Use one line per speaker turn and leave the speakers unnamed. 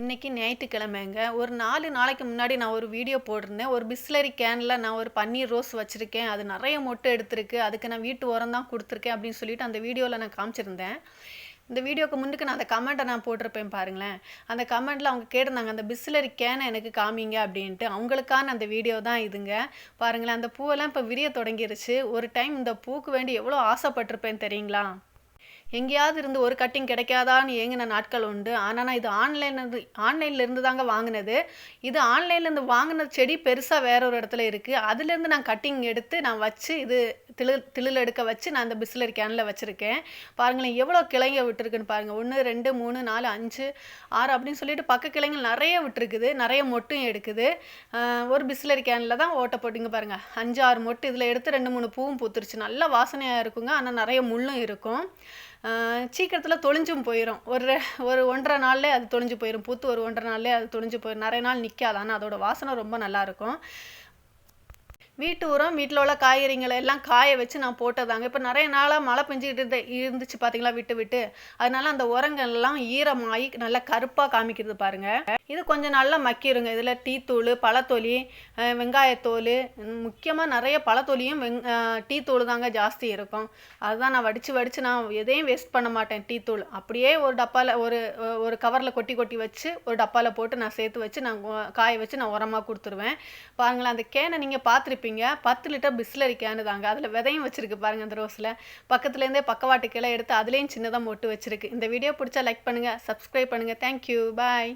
இன்றைக்கி ஞாயிற்றுக்கிழமைங்க. ஒரு நாலு நாளைக்கு முன்னாடி நான் ஒரு வீடியோ போட்டிருந்தேன். ஒரு பிஸ்லரி கேனில் நான் ஒரு பன்னீர் ரோஸ் வச்சுருக்கேன். அது நிறைய மொட்டை எடுத்திருக்கு. அதுக்கு நான் வீட்டு உரம் தான் கொடுத்துருக்கேன் அப்படின்னு சொல்லிட்டு அந்த வீடியோவில் நான் காமிச்சிருந்தேன். இந்த வீடியோக்கு முன்னுக்கு நான் அந்த கமெண்ட்டை நான் போட்டிருப்பேன் பாருங்களேன். அந்த கமெண்ட்டில் அவங்க கேட்டிருந்தாங்க அந்த பிஸ்லரி கேனை எனக்கு காமிங்க அப்படின்ட்டு. அவங்களுக்கான அந்த வீடியோ தான் இதுங்க. பாருங்களேன் அந்த பூவெல்லாம் இப்போ விரிய தொடங்கிருச்சு. ஒரு டைம் இந்த பூக்கு வேண்டி எவ்வளோ ஆசைப்பட்டிருப்பேன் தெரியுங்களா? எங்கேயாவது இருந்து ஒரு கட்டிங் கிடைக்காதான்னு ஏங்கின நாட்கள் உண்டு. ஆனால் நான் இது ஆன்லைன்லேருந்து ஆன்லைன்லேருந்து தாங்க வாங்கினது. இது ஆன்லைன்லேருந்து வாங்கின செடி பெருசாக வேற ஒரு இடத்துல இருக்குது அதுலேருந்து நான் கட்டிங் எடுத்து நான் வச்சு இது திளு திளில் எடுக்க வச்சு நான் அந்த பிஸ்லரி கேனில் வச்சுருக்கேன். பாருங்களேன் எவ்வளோ கிளைங்க விட்டுருக்குன்னு பாருங்கள் ஒன்று ரெண்டு மூணு நாலு அஞ்சு ஆறு அப்படின்னு சொல்லிட்டு பக்க கிளைங்கள் நிறைய விட்டுருக்குது. நிறைய மொட்டும் எடுக்குது. ஒரு பிஸ்லரி கேனில் தான் ஓட்டை போட்டிங்க பாருங்கள் அஞ்சு ஆறு மொட்டு இதில் எடுத்து ரெண்டு மூணு பூவும் பூத்துருச்சு. நல்ல வாசனையாக இருக்குங்க. ஆனால் நிறைய முள்ளும் இருக்கும். சீக்கிரத்தில் தொழிஞ்சும் போயிடும் ஒரு ஒரு ஒன்றரை நாள்லேயே அது தொழிஞ்சு போயிடும் பூத்து ஒரு ஒன்றரை நாள்லேயே அது தொழிஞ்சு போயிடும் நிறைய நாள் நிற்காது ஆனால் அதோட வாசனை ரொம்ப நல்லாயிருக்கும் வீட்டு உரம் வீட்டில் உள்ள காய்கறிகளை எல்லாம் காய வச்சு நான் போட்டதாங்க. இப்போ நிறைய நாளாக மழை பெஞ்சிக்கிட்டு இருந்த இருந்துச்சு பார்த்தீங்களா விட்டு விட்டு. அதனால அந்த உரங்கள் எல்லாம் ஈரமாகி நல்லா கருப்பாக காமிக்கிறது பாருங்கள் இது கொஞ்சம் நல்லா மக்கிருங்க. இதில் டீத்தூள் பழத்தொலி வெங்காயத்தோல் முக்கியமாக நிறைய பழத்தொலியும் வெங் டீத்தூள் தாங்க ஜாஸ்தி இருக்கும். அதுதான் நான் வடித்து வடித்து நான் எதையும் வேஸ்ட் பண்ண மாட்டேன் டீத்தூள். அப்படியே ஒரு டப்பாவில் ஒரு ஒரு கவரில் கொட்டி கொட்டி வச்சு ஒரு டப்பாவில் போட்டு நான் சேர்த்து வச்சு நான் காய வச்சு நான் உரமாக கொடுத்துருவேன். பாருங்களேன் அந்த கேனை நீங்கள் பார்த்துருப்பீங்க. பத்து லிட்டர் பிஸ்லரி கேனு தாங்க. அதில் விதையும் வச்சுருக்கு பாருங்கள் அந்த ரோஸில். பக்கத்துலேருந்தே பக்கவாட்டு கிளை எடுத்து அதுலேயும் சின்னதாக மொட்டு வச்சுருக்கு. இந்த வீடியோ பிடிச்சா லைக் பண்ணுங்கள் சப்ஸ்கிரைப் பண்ணுங்கள் தேங்க்யூ பாய்